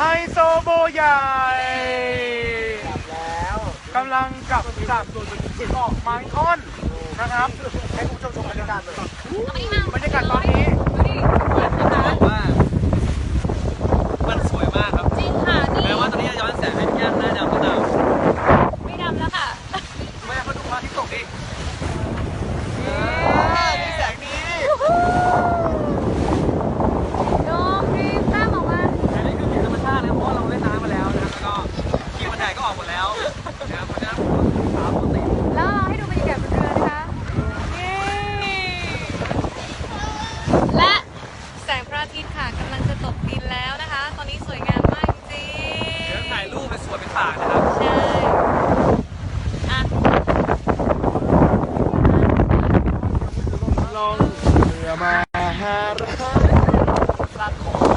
ไฮโซโบใหญ่กลับแล้วกำลังกลับจากเกาะไม้ท่อนนะครับให้คุณผู้ชมชมบรรยากาศเลย ล้วให้ดูบรรยากาศบนเรือนะะนี่และแสงพระอาทิตย์ค่ะกำลังจะตกดินแล้วนะคะ ตอนนี้สวยงามมากจริงเดี๋ยวถ่ายรูปเปสวนเปป่านะครับ ใช่องเรือมาหารักรักของ